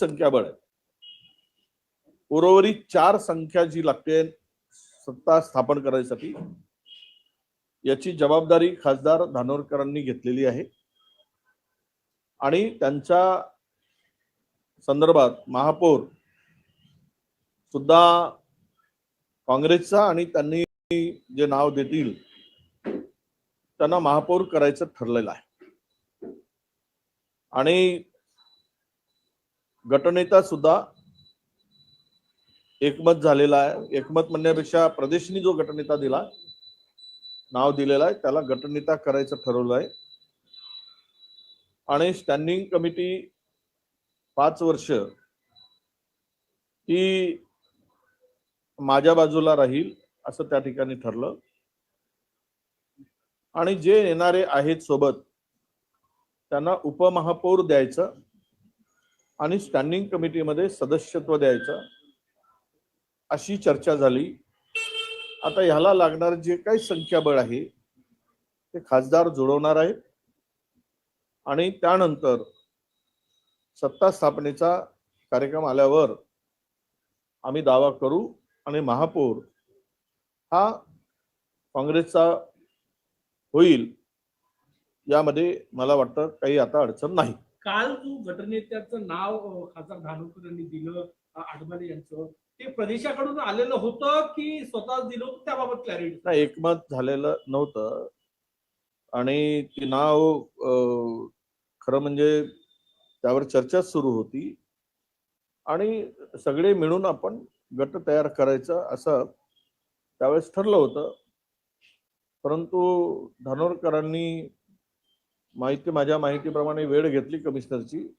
संख्याबळ आहे उर्वरित चार संख्या जी लागते सत्ता स्थापन करायसाठी याची जबाबदारी खासदार धानोरकरांनी घेतलेली आहे. आणि त्यांच्या संदर्भात महापौर सुद्धा काँग्रेसचा आणि त्यांनी जे नाव देतील त्यांना महापौर करायचं ठरलेलं आहे. आणि गटनेता सुद्धा एकमत झालेला आहे. एकमत म्हणण्यापेक्षा प्रदेशनी जो गटनेता दिला नाव दिलेलं आहे त्याला गटनेता करायचं ठरवलं आहे. आणि स्टँडिंग कमिटी पाच वर्ष ही माझ्या बाजूला राहील असं त्या ठिकाणी ठरलं. आणि जे येणारे आहेत सोबत त्यांना उपमहापौर द्यायचं. आणि स्टँडिंग कमिटीमध्ये सदस्यत्व द्यायचं अशी चर्चा झाली. आता ह्याला लागणार जे काही संख्याबळ आहे ते खासदार जुळवणार आहेत. आणि त्यानंतर सत्ता स्थापनेचा कार्यक्रम आल्यावर आम्ही दावा करू आणि महापौर हा काँग्रेसचा होईल यामध्ये मला वाटतं काही आता अडचण नाही. काल जो गटनेत्याचं नाव खासदार धानोरकर यांनी दिलं अं, आडमाले यांचं ते प्रदेशाकडून आलेलं होतं की स्वतः दिलं होतं? त्याबाबत क्लॅरिटी एकमत झालेलं नव्हतं. आणि ते नाव खरं म्हणजे त्यावर चर्चा सुरू होती. आणि सगळे मिळून आपण गट तयार करायचं असं त्यावेळेस ठरलं होतं. परंतु धानोरकरांनी माहिती माझ्या माहितीप्रमाणे वेळ घेतली कमिशनरची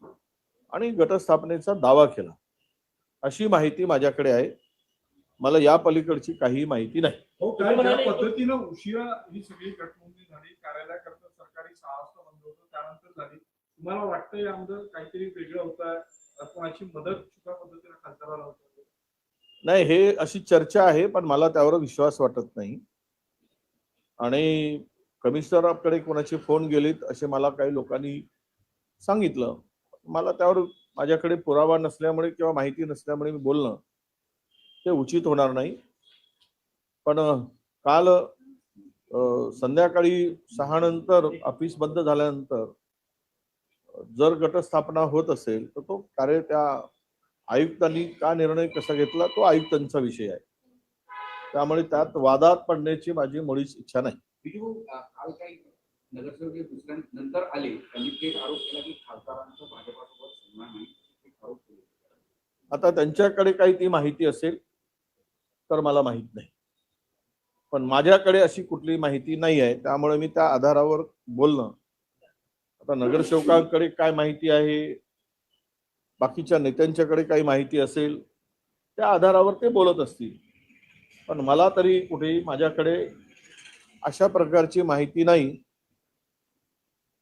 आणि गटस्थापनेचा दावा केला. अशी माहिती माझ्याकडे आहे. मला या पलीकडची काही माहिती नाही. हो काय पद्धतीनं उशिरा ही सगळी झाली कार्यालयाकरता सरकारी सहा वाजता बंद होतं त्यानंतर झाली. तुम्हाला वाटतं यामध्ये काहीतरी वेगळं होत कोणाची मदत चुका पद्धतीने खासदाराला होत? नाही हे अशी चर्चा आहे पण मला त्यावर विश्वास वाटत नाही. आणि कमिशनरकडे कोणाचे फोन गेलेत असे मला काही लोकांनी सांगितलं. मला त्यावर माझ्याकडे पुरावा नसल्यामुळे किंवा माहिती नसल्यामुळे मी बोलणं ते उचित होणार नाही. पण काल संध्याकाळी सहा नंतर ऑफिस बंद झाल्यानंतर जर गटस्थापना होत असेल तर तो कार्य त्या आयुक्तांनी का निर्णय कसा घेतला तो आयुक्तांचा विषय आहे. त्यामुळे त्यात वादात पडण्याची माझी मुळीच इच्छा नाही. बिजू काल काही नगरसेवक दुसऱ्या नंतर आले त्यांनी थेट आरोप केला की खासदारांचा भाजपासोबत सन्मान नाही आरोप केले. आता त्यांच्याकडे काही ती माहिती असेल तर मला माहीत नाही. पण माझ्याकडे अशी कुठली माहिती नाही आहे त्यामुळे मी त्या आधारावर बोलणं. आता नगरसेवकांकडे काय माहिती आहे? बाकीच्या नेत्यांच्याकडे काही माहिती असेल त्या आधारावर ते बोलत असतील. पण मला तरी कुठेही माझ्याकडे अशा प्रकारची माहिती नाही.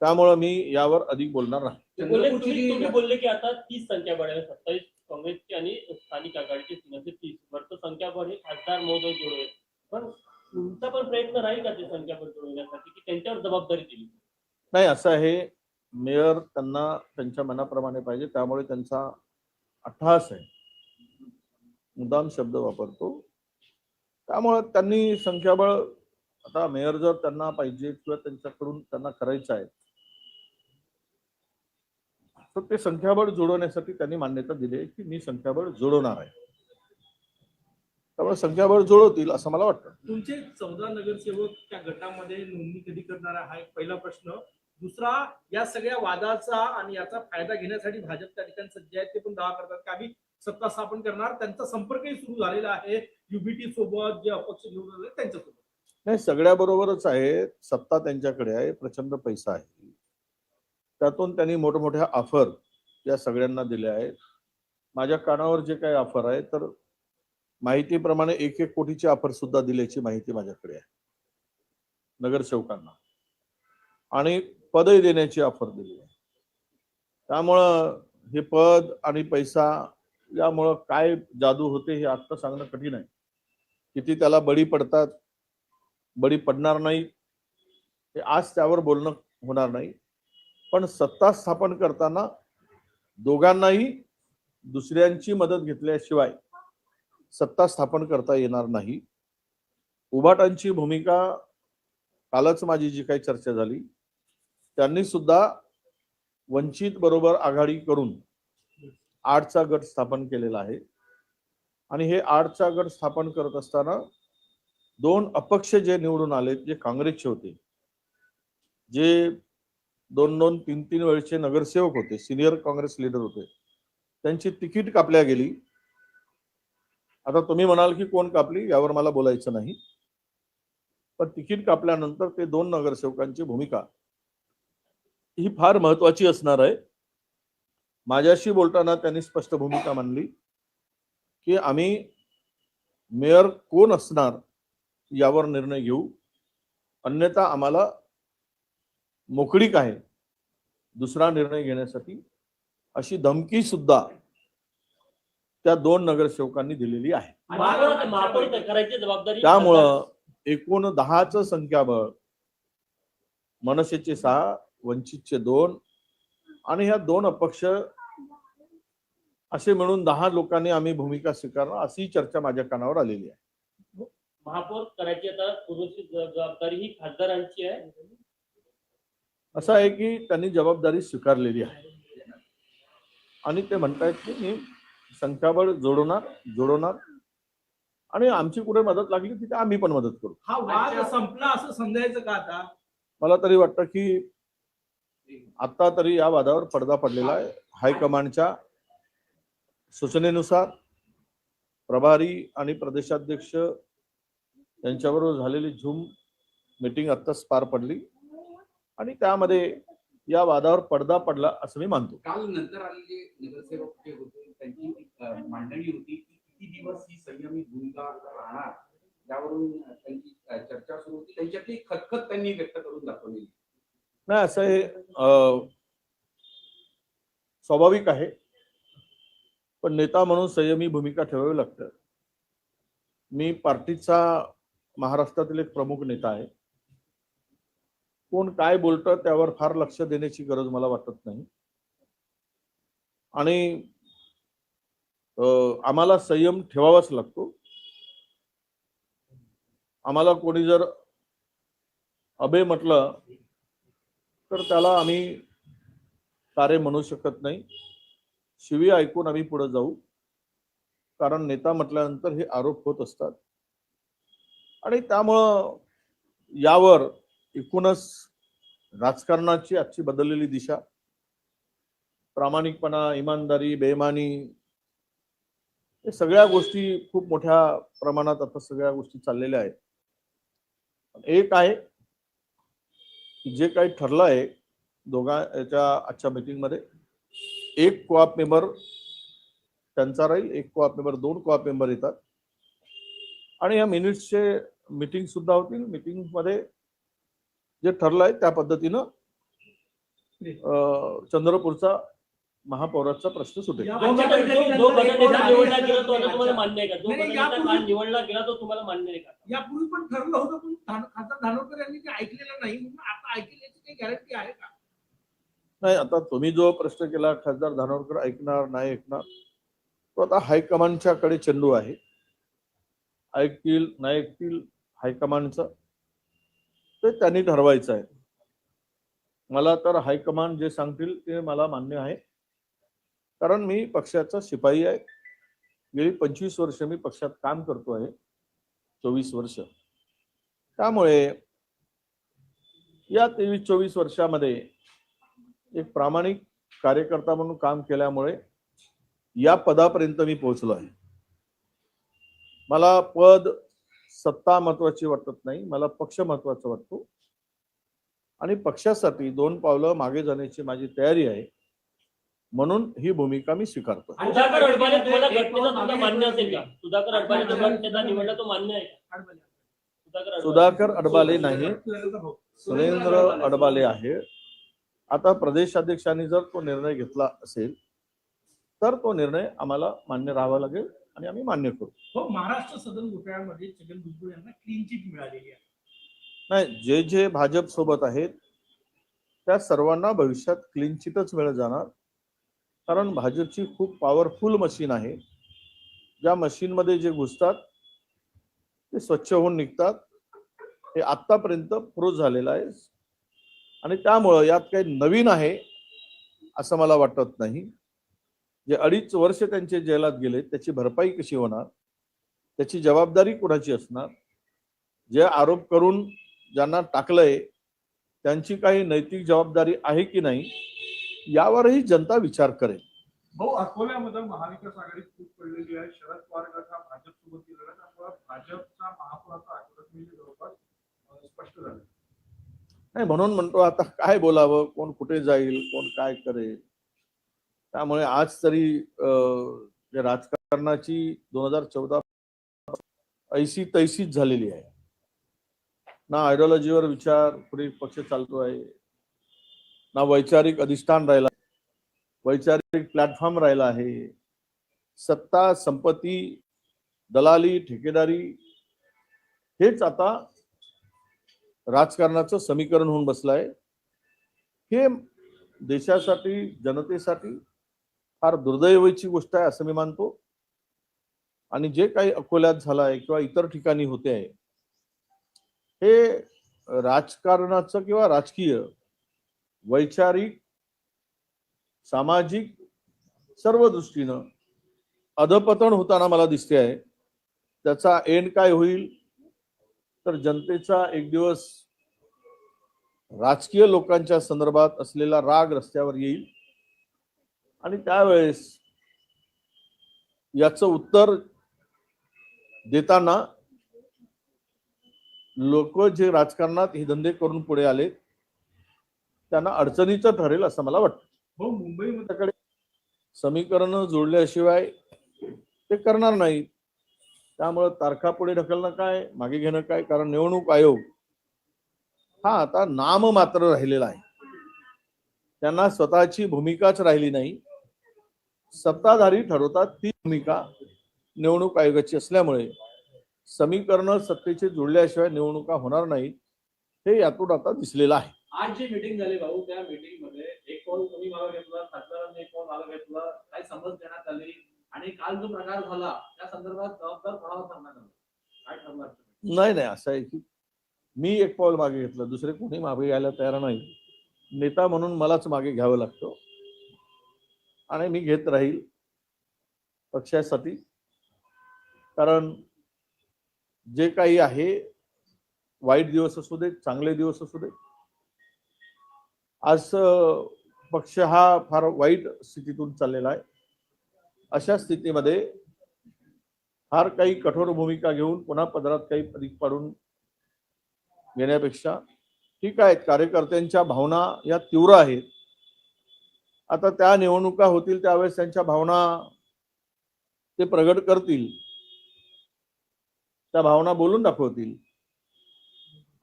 त्यामुळं मी यावर अधिक बोलणार नाही. बोलले की आता तीस संख्याबळ आहे सत्तावीस काँग्रेसची आणि स्थानिक आघाडीची म्हणजे तीस. वरचं संख्याबळ हे खासदार महोदय जोडवे पण तुमचा पण प्रयत्न राहील का ते संख्याबळ जोडवण्यासाठी की त्यांच्यावर जबाबदारी दिली? नाही असं आहे मेयर त्यांना त्यांच्या मनाप्रमाणे पाहिजे त्यामुळे त्यांचा अट्टहास आहे. मुद्दाम शब्द वापरतो. त्यामुळं त्यांनी संख्याबळ आता मेयर जर त्यांना पाहिजे किंवा त्यांच्याकडून त्यांना करायचं आहे तर ते संख्याबळ जोडवण्यासाठी त्यांनी मान्यता दिली आहे की मी संख्याबळ जोडवणार आहे. त्यामुळे संख्याबळ जुळवतील असं मला वाटतं. तुमचे चौदा नगरसेवक त्या गटामध्ये नोंदणी कधी करणार हा एक पहिला प्रश्न. दुसरा या सगळ्या वादाचा आणि याचा फायदा घेण्यासाठी भाजप त्या ठिकाणी सज्ज आहेत ते पण दावा करतात की आम्ही सत्ता स्थापन करणार. त्यांचा संपर्कही सुरू झालेला आहे. युबीटी सोबत जे अपक्ष निवडून आले त्यांच्यासोबत. नाही सगळ्या बरोबरच आहे. सत्ता त्यांच्याकडे आहे. प्रचंड पैसा आहे. त्यातून त्यांनी मोठमोठ्या ऑफर या सगळ्यांना दिल्या आहेत. माझ्या कानावर जे काही ऑफर आहे तर माहितीप्रमाणे एक एक कोटीची ऑफर सुद्धा दिल्याची माहिती माझ्याकडे आहे. नगरसेवकांना आणि पदही देण्याची ऑफर दिली आहे. त्यामुळं हे पद आणि पैसा यामुळं काय जादू होते हे आत्ता सांगणं कठीण आहे. किती त्याला बळी पडतात बळी पडणार नाही. हे आज त्यावर बोलणं होणार नाही. पण सत्ता स्थापन करताना दोघांनाही दुसऱ्यांची मदत घेतल्याशिवाय सत्ता स्थापन करता येणार नाही. उभाटांची भूमिका कालच माझी जी काही चर्चा झाली त्यांनी सुद्धा वंचित बरोबर आघाडी करून आठचा गट स्थापन केलेला आहे. आणि हे आठचा गट स्थापन करत असताना दोन अपक्ष जे निवडून आले जे काँग्रेसचे होते जे दोन दोन तीन तीन वेळचे नगरसेवक होते सिनियर काँग्रेस लीडर होते त्यांची तिकीट कापल्या गेली. आता तुम्ही म्हणाल की कोण कापली यावर मला बोलायचं नाही. पण तिकीट कापल्यानंतर ते दोन नगरसेवकांची भूमिका ही फार महत्वाची असणार आहे. माझ्याशी बोलताना त्यांनी स्पष्ट भूमिका मांडली की आम्ही मेयर कोण असणार यावर निर्णय घेऊ. अन्यथा आम्हाला मोकळीक आहे. दुसरा निर्णय घेण्यासाठी अशी धमकी सुद्धा त्या दोन नगरसेवकांनी दिलेली आहे. त्यामुळं एकूण दहाच संख्याबळ मनसेचे सहा वंचितचे दोन आणि ह्या दोन अपक्ष असे मिळून दहा लोकांनी आम्ही भूमिका स्वीकारणं अशी चर्चा माझ्या कानावर आलेली आहे. महापौर करायची आता पूर्वची जबाबदारी ही खासदारांची आहे. असं आहे की त्यांनी जबाबदारी स्वीकारलेली आहे. आणि ते म्हणतायत की मी संख्याबळ जोडवणार जोडवणार आणि आमची कुठे मदत लागली तिथे आम्ही पण मदत करू. हा वाद संपला असं समजायचं का आता? मला तरी वाटतं की आता तरी या वादावर पडदा पडलेला आहे. हायकमांडच्या सूचनेनुसार प्रभारी आणि प्रदेशाध्यक्ष यांच्याबरोबर झालेली झूम मीटिंग आत्ताच पार पडली. आणि त्यामध्ये या वादावर पडदा पडला असं मी मानतो. काल नंतर आलेले नगरसेवक जे होते त्यांची मांडणी होती की किती दिवस ही संयमी भूमिका राहणार? त्यावरून त्यांची चर्चा सुरू होती. त्यांच्यातली खतखत त्यांनी व्यक्त करून दाखवलेली. नाही असं हे स्वाभाविक आहे. पण नेता म्हणून संयमी भूमिका ठेवावी लागतं. मी पार्टीचा महाराष्ट्रातील एक प्रमुख नेता आहे. कोण काय बोलतं त्यावर फार लक्ष देण्याची गरज मला वाटत नाही. आणि आम्हाला संयम ठेवावाच लागतो. आम्हाला कोणी जर अबे म्हटलं तर त्याला आम्ही तारे म्हणू शकत नाही. शिवी ऐकून आम्ही पुढे जाऊ. कारण नेता म्हटल्यानंतर हे आरोप होत असतात. आणि त्यामुळं यावर एकूणच राजकारणाची आजची बदललेली दिशा प्रामाणिकपणा इमानदारी बेमानी हे सगळ्या गोष्टी खूप मोठ्या प्रमाणात आता सगळ्या गोष्टी चाललेल्या आहेत. एक आहे की जे काही ठरलं आहे दोघा याच्या आजच्या मीटिंगमध्ये एक कोऑप मेंबर त्यांचा राहील एक कोऑप मेंबर दोन कोऑप मेंबर येतात. आणि या मिनिट्सचे मीटिंग सुद्धा होतील. मीटिंगमध्ये जे ठरलं आहे त्या पद्धतीनं अं, चंद्रपूरचा महापौराचा प्रश्न सुटेल. यापूर्वी- पण ठरलं होतं पण धान- खासदार धानोरकर यांनी ते ऐकलेलं नाही. म्हणून आता ऐकेल याची काही गॅरंटी आहे का? नाही आता तुम्ही जो प्रश्न केला खासदार धानोरकर ऐकणार नाही ऐकणार तो आता हायकमांडच्याकडे चेंडू आहे. ऐकतील नाही ऐकतील हायकमांडचं ते त्यांनी ठरवायचं आहे. मला तर हायकमांड जे सांगतील ते मला मान्य आहे. कारण मी पक्षाचा शिपाई आहे. गेली पंचवीस वर्ष मी पक्षात काम करतो आहे. चोवीस वर्ष. त्यामुळे या तेवीस चोवीस वर्षामध्ये एक प्रामाणिक कार्यकर्ता म्हणून काम केल्यामुळे या पदापर्यंत मी पोहोचलो आहे. मला पद सत्ता महत्वाची वाटत नाही मला पक्ष महत्त्वाचा वाटतो. आणि पक्षासाठी दोन पावलं मागे जाण्याची माझी तयारी आहे. म्हणून ही भूमिका मी स्वीकारतो. सुधाकर अडबाले तुम्हाला गटनेता तुमचा मान्य असेल का? सुधाकर अडबाले निवडला तो मान्य आहे. सुधाकर नाही. सुरेंद्र अडबाले आहे. आता प्रदेशाध्यक्षांनी जर तो निर्णय घेतला असेल तर तो निर्णय आम्हाला मान्य राहावा लागेल. आणि आम्ही मान्य करू. हो महाराष्ट्र सदन घोटाळ्यामध्ये छगन भुजबळ यांना क्लीन चिट मिळालेली आहे. नाही जे जे भाजप सोबत आहेत त्या सर्वांना भविष्यात क्लीन चिटच मिळत जाणार. कारण भाजपची खूप पॉवरफुल मशीन आहे. ज्या मशीनमध्ये जे घुसतात ते स्वच्छ होऊन निघतात. हे आत्तापर्यंत प्रूव्ह झालेलं आहे. आणि त्यामुळं यात काही नवीन आहे असं मला वाटत नाही. जे अडीच वर्ष त्यांचे जेलात गेले त्याची भरपाई कशी होणार? त्याची जबाबदारी कुणाची असणार? जे आरोप करून ज्यांना टाकलंय त्यांची काही नैतिक जबाबदारी आहे की नाही यावरही जनता विचार करेल. भाऊ अकोल्यामध्ये महाविकास आघाडी खूप पडलेली आहे. शरद पवार गट हा भाजप सोबत गेलेला आहे. त्यामुळे भाजपचा महापौराचा जवळपास स्पष्ट झालं. नाही म्हणून म्हणतो आता काय बोलावं? कोण कुठे जाईल? कोण काय करेल? त्यामुळे आज तरी अं, राजकारणाची दोन हजार चौदा ऐशी तैशीच झालेली आहे. ना आयडिओलॉजीवर विचार पुढे पक्ष चालतो आहे ना वैचारिक अधिष्ठान राहिला वैचारिक प्लॅटफॉर्म राहिला आहे. सत्ता संपत्ती दलाली ठेकेदारी हेच आता राजकारणाचं समीकरण होऊन बसलं आहे हे देशासाठी जनतेसाठी फार दुर्दैवाची गोष्ट आहे असं मी मानतो. आणि जे काही अकोल्यात झालं आहे किंवा इतर ठिकाणी होते आहे हे राजकारणाचं किंवा राजकीय वैचारिक सामाजिक सर्व दृष्टीनं अधपतन होताना मला दिसते आहे. त्याचा एंड काय होईल? तर जनतेचा एक दिवस राजकीय लोकांच्या संदर्भात असलेला राग रस्त्यावर येईल. आणि त्यावेळेस याचं उत्तर देताना लोक जे राजकारणात हे धंदे करून पुढे आले त्यांना अडचणीचं ठरेल असं मला वाटतं. भाऊ मुंबईमध्ये. समीकरण जोडल्याशिवाय ते करणार नाहीत. त्यामुळं तारखा पुढे ढकलणं काय मागे घेणं काय? कारण निवडणूक आयोग हा आता नाम मात्र राहिलेला आहे. त्यांना स्वतःची भूमिकाच राहिली नाही. सत्ताधारी ठरवतात ती भूमिका निवडणूक आयोगाची असल्यामुळे. समीकरण सत्तेचे जोडल्याशिवाय निवडणुका होणार नाहीत हे यातून आता दिसलेलं आहे. आज जी मीटिंग झाली भाऊ त्या मीटिंगमध्ये एक कॉल तुम्ही मागे घेतला खासदारांनी एक कॉल मागे घेतला काय समज देण्यात आली आणि काल जो प्रकार झाला त्या संदर्भात जबाबदार कोणाला करण्यात आलं काय ठरलं नाही नाही असं आहे की मी एक पाऊल मागे घेतलं दुसरे कोणी मागे घ्यायला तयार नाही. नेता म्हणून मलाच मागे घ्यावं लागतं. आणि मी घेत राहील पक्षासाठी. कारण जे काही आहे वाईट दिवस असू दे चांगले दिवस असू दे आज पक्ष हा फार वाईट स्थितीतून चाललेला आहे. अशा स्थितीमध्ये फार काही कठोर भूमिका घेऊन पुन्हा पदरात काही अधिक पाडून घेण्यापेक्षा ठीक आहे कार्यकर्त्यांच्या भावना या तीव्र आहेत. आता त्या निवडणुका होतील त्यावेळेस त्यांच्या भावना ते प्रगट करतील. त्या भावना बोलून दाखवतील.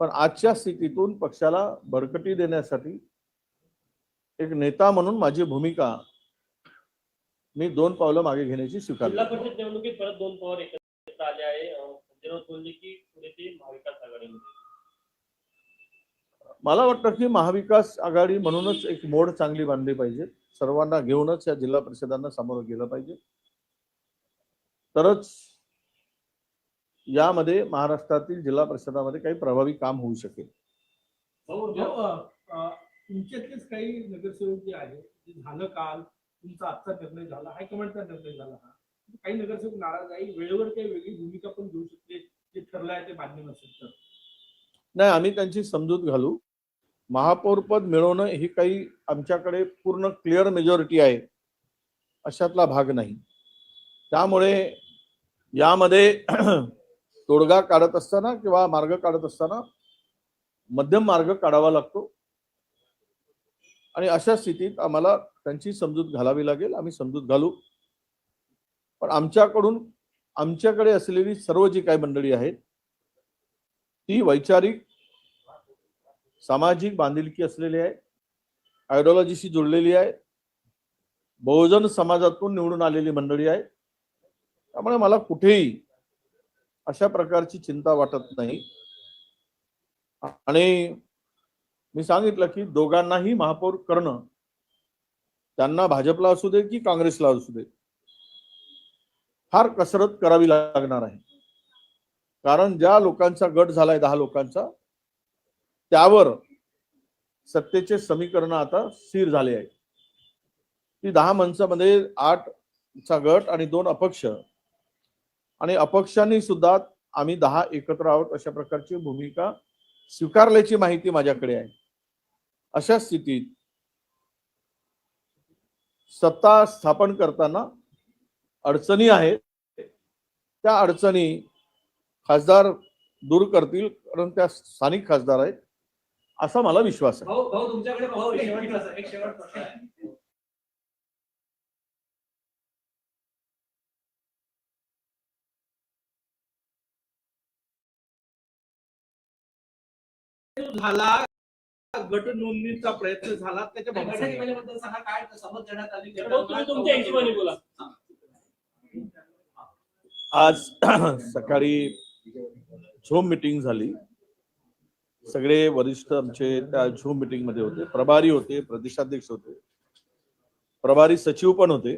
पण आजच्या स्थितीतून पक्षाला बळकटी देण्यासाठी एक नेता म्हणून माझी भूमिका मी दोन पावलं मागे घेण्याची स्वीकार निवडणुकीत परत दोन पवार एकत्र आले आहे. बोलले की पुढे ते महाविकास आघाडीमध्ये मला वाटतं की महाविकास आघाडी म्हणूनच एक मोड चांगली बांधली पाहिजे. सर्वांना घेऊनच या जिल्हा परिषदांना सामोरं गेलं पाहिजे. तरच यामध्ये महाराष्ट्रातील जिल्हा परिषदामध्ये काही प्रभावी काम होऊ शकेल. अ, अ, तुमच्यातलेच काही नगरसेवक जे आहे जे झालं काल तुमचा आजचा निर्णय झाला हायकमांडचा निर्णय झाला हा काही नगरसेवक नाराज आहे वेळेवर काही वेगळी भूमिका पण घेऊ शकते जे ठरलं आहे ते मान्य नसेल तर. नाही आम्ही त्यांची समजूत घालू. महापौरपद मिळवणं ही काही आमच्याकडे पूर्ण क्लिअर मेजॉरिटी आहे. अशातला भाग नाही. त्यामुळे यामध्ये तोडगा काढत असताना किंवा मार्ग काढत असताना मध्यम मार्ग काढावा लागतो. आणि अशा स्थितीत आम्हाला त्यांची समजूत घालावी लागेल. आम्ही समजूत घालू. पण आमच्याकडून आमच्याकडे असलेली सर्व जी काही मंडळी आहेत ती वैचारिक सामाजिक बांधिलकी असलेली आहे. आयडिओलॉजीशी जुळलेली आहे. बहुजन समाजातून निवडून आलेली मंडळी आहे. त्यामुळे मला कुठेही अशा प्रकारची चिंता वाटत नाही. आणि मी सांगितलं की दोघांनाही महापौर करणं त्यांना भाजपला असू दे की काँग्रेसला असू दे फार कसरत करावी लागणार आहे. कारण ज्या लोकांचा गट झालाय दहा लोकांचा त्यावर सत्तेचे समीकरण आता स्थिर झाले आहे ती दहा माणसामध्ये आठ चा गट आणि दोन अपक्ष. आणि अपक्षांनी सुद्धा आम्ही दहा एकत्र आहोत अशा प्रकारची भूमिका स्वीकारल्याची माहिती माझ्याकडे आहे. अशा स्थितीत सत्ता स्थापन करताना अडचणी आहेत. त्या अडचणी खासदार दूर करतील कारण त्या स्थानिक खासदार आहेत. असा मला विश्वास आहे. भाऊ भाऊ तुमच्याकडे भाऊ, भाऊ एक एक शेवट शेवट प्रश्न- एक शेवट प्रश्न आहे. झाला गट नोंदणीचा प्रयत्न झाला त्याच्या सांगा काय समज देण्यात आली भाऊ, तुम्ही तुमच्या हिशोबाने बोला. आज सकाळी झूम मिटिंग झाली. सगळे वरिष्ठ आमचे त्या झूम मिटिंगमध्ये होते. प्रभारी होते प्रदेशाध्यक्ष होते. प्रभारी सचिव पण होते.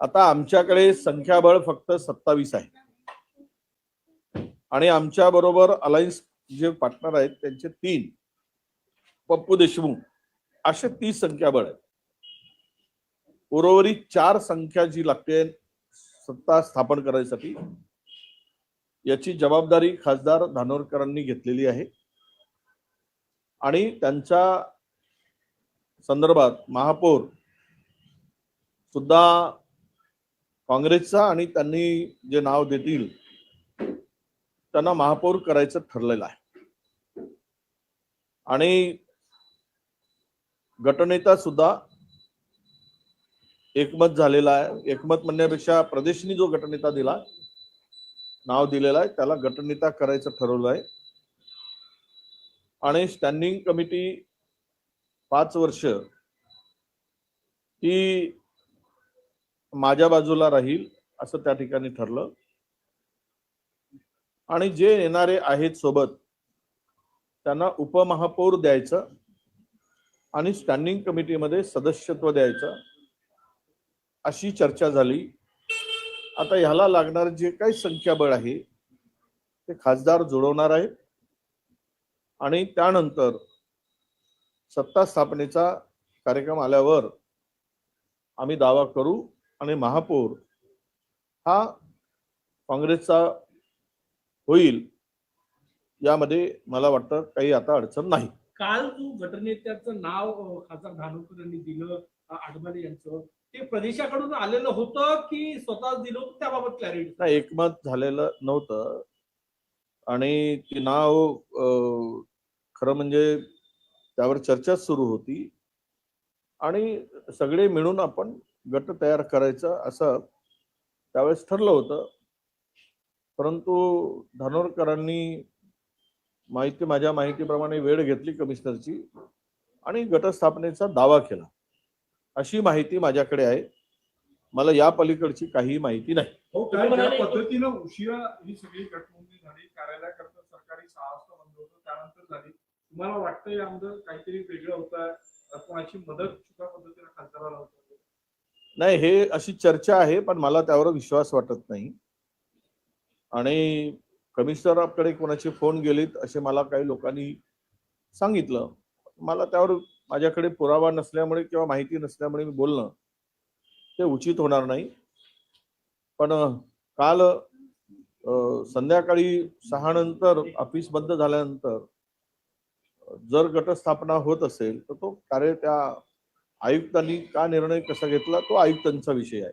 आता आमच्याकडे संख्याबळ फक्त सत्तावीस आहे. आणि आमच्या बरोबर अलायन्स जे पार्टनर आहेत त्यांचे तीन. पप्पू देशमुख असे तीस संख्याबळ आहे उर्वरित चार संख्या जी लागते सत्ता स्थापन करायसाठी याची जबाबदारी खासदार धानोरकरांनी घेतलेली आहे. आणि त्यांच्या संदर्भात महापौर सुद्धा काँग्रेसचा आणि त्यांनी जे नाव देतील त्यांना महापौर करायचं ठरलेलं आहे. आणि गटनेता सुद्धा एकमत झालेला आहे. एकमत म्हणण्यापेक्षा प्रदेशनी जो गटनेता दिला नाव दिलेलं आहे. त्याला गटनेता करायचं ठरवलं आहे. आणि स्टँडिंग कमिटी पाच वर्ष ही माझ्या बाजूला राहील असं त्या ठिकाणी ठरलं. आणि जे येणारे आहेत सोबत त्यांना उपमहापौर द्यायचं आणि स्टँडिंग कमिटीमध्ये सदस्यत्व द्यायचं अशी चर्चा झाली. आता ह्याला लागणार जे काही संख्याबळ आहे ते खासदार जुळवणार आहेत. आणि त्यानंतर सत्ता स्थापनेचा कार्यक्रम आल्यावर आम्ही दावा करू आणि महापौर हा काँग्रेसचा होईल यामध्ये मला वाटतं काही आता अडचण नाही. काल तू गटनेत्याचं नाव खासदार धानोकर यांनी दिलं अं, आडमाले यांचं. ते प्रदेशाकडून आलेलं होतं की स्वतः दिलं होतं त्याबाबत क्लॅरिटी नाही एकमत झालेलं नव्हतं. आणि ती नाव खरं म्हणजे त्यावर चर्चा सुरू होती. आणि सगळे मिळून आपण गट तयार करायचं असं त्यावेळेस ठरलं होतं. परंतु धानोरकरांनी माहिती माझ्या माहितीप्रमाणे वेळ घेतली कमिशनरची आणि गटस्थापनेचा दावा केला. अशी माहिती माझ्याकडे आहे. मला या पलीकडची काही माहिती नाही. हो काय ज्या पद्धतीनं उशिरा ही सगळी झाली. कार्यालयाकरता सरकारी सहा वाजता बंद होतं त्यानंतर झाली. तुम्हाला वाटतं यामध्ये काहीतरी वेगळं होत? कोणाची मदत चुका पद्धतीने खासदाराला होत? नाही हे अशी चर्चा आहे पण मला त्यावर विश्वास वाटत नाही. आणि कमिशनरकडे कोणाचे फोन गेलेत असे मला काही लोकांनी सांगितलं. मला त्यावर माझ्याकडे पुरावा नसल्यामुळे किंवा माहिती नसल्यामुळे मी बोलणं ते उचित होणार नाही. पण काल संध्याकाळी सहा नंतर ऑफिस बंद झाल्यानंतर जर गटस्थापना होत असेल तर तो कार्य त्या आयुक्तांनी का निर्णय कसा घेतला तो आयुक्तांचा विषय आहे.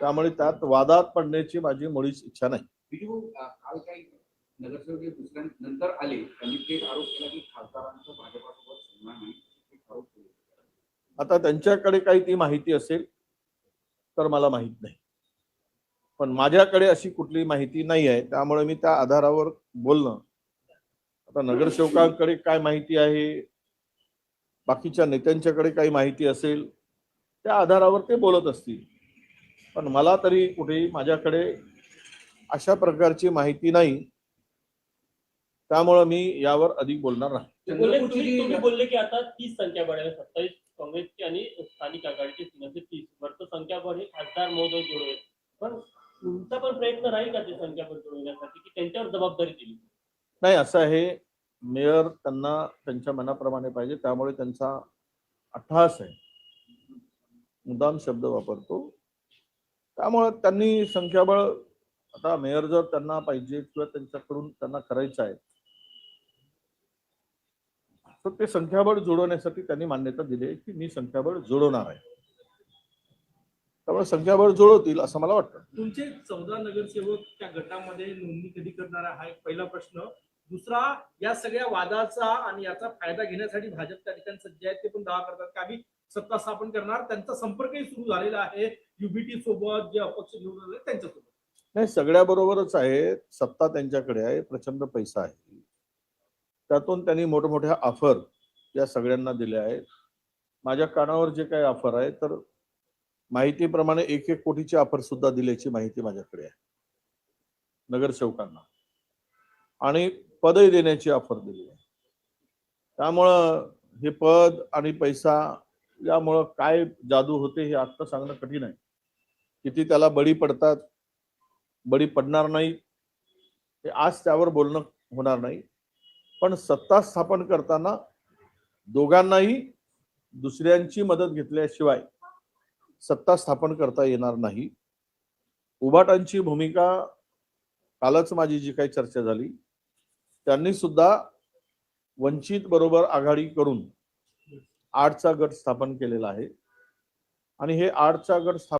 त्यामुळे त्यात वादात पडण्याची माझी मुळीच इच्छा नाही. काल काही नगरसेवक जे दुसऱ्या नंतर आले त्यांनी थेट आरोप केला की खासदारांचा भाजपासोबत सन्मान नाही आरोप केले आता त्यांच्याकडे काही ती माहिती असेल तर मला माहीत नाही. पण माझ्याकडे अशी कुठली माहिती नाही आहे त्यामुळे मी त्या आधारावर बोलणं. आता नगरसेवकांकडे काय माहिती आहे? बाकीच्या नेत्यांच्याकडे काही माहिती असेल त्या आधारावर ते बोलत असतील. पण मला तरी कुठेही माझ्याकडे अशा प्रकारची माहिती नाही. त्यामुळं मी यावर अधिक बोलणार नाही. बोलले तुम्ही तुम्ही बोलले की आता तीस संख्या बळ आहे सत्तावीस काँग्रेसचे आणि स्थानिक आघाडीचे तीनशे तीस. वरचं संख्याबळ हे खासदार महोदय जोडवे. पण तुमचा पण प्रयत्न राहील का ते संख्याबळ जुळवण्यासाठी की त्यांच्यावर जबाबदारी दिली? नाही असं आहे. मेयर त्यांना त्यांच्या मनाप्रमाणे पाहिजे. त्यामुळे त्यांचा अट्टहास आहे. मुद्दाम शब्द वापरतो. त्यामुळे त्यांनी संख्याबळ आता मेयर जर त्यांना पाहिजे किंवा त्यांच्याकडून त्यांना करायचं आहे तर ते संख्याबळ जोडवण्यासाठी त्यांनी मान्यता दिली आहे की मी संख्याबळ जोडवणार आहे. त्यामुळे संख्याबळ जोडवतील असं मला वाटतं. तुमचे चौदा नगरसेवक त्या गटामध्ये नोंदणी कधी करणार आहे? हा एक पहिला प्रश्न. दुसरा या सगळ्या वादाचा आणि याचा फायदा घेण्यासाठी भाजप त्या ठिकाणी सज्ज आहेत ते पण दावा करतात का आम्ही सत्ता स्थापन करणार. त्यांचा संपर्कही सुरू झालेला आहे. युबीटी सोबत जे अपक्ष निवडून त्यांच्यासोबत. नाही सगळ्या बरोबरच आहे. सत्ता त्यांच्याकडे आहे. प्रचंड पैसा आहे. त्यातून त्यांनी मोठमोठ्या ऑफर या सगळ्यांना दिल्या आहेत. माझ्या कानावर जे काही ऑफर आहे तर माहितीप्रमाणे एक एक कोटीची ऑफर सुद्धा दिल्याची माहिती माझ्याकडे आहे. नगरसेवकांना आणि पदही देण्याची ऑफर दिली आहे. त्यामुळं हे पद आणि पैसा यामुळं काय जादू होते हे आत्ता सांगणं कठीण आहे. किती त्याला बळी पडतात बळी पडणार नाही हे आज त्यावर बोलणं होणार नाही. पण सत्ता स्थापन करताना दोघांनाही दुसऱ्यांची मदत घेतल्याशिवाय सत्ता स्थापन करता येणार नाही. उभाटांची भूमिका कालच माझी जी काही चर्चा झाली त्यांनी सुद्धा वंचित बरोबर आघाडी करून आठचा गट स्थापन केलेला आहे. आणि हे आठचा गट स्थापन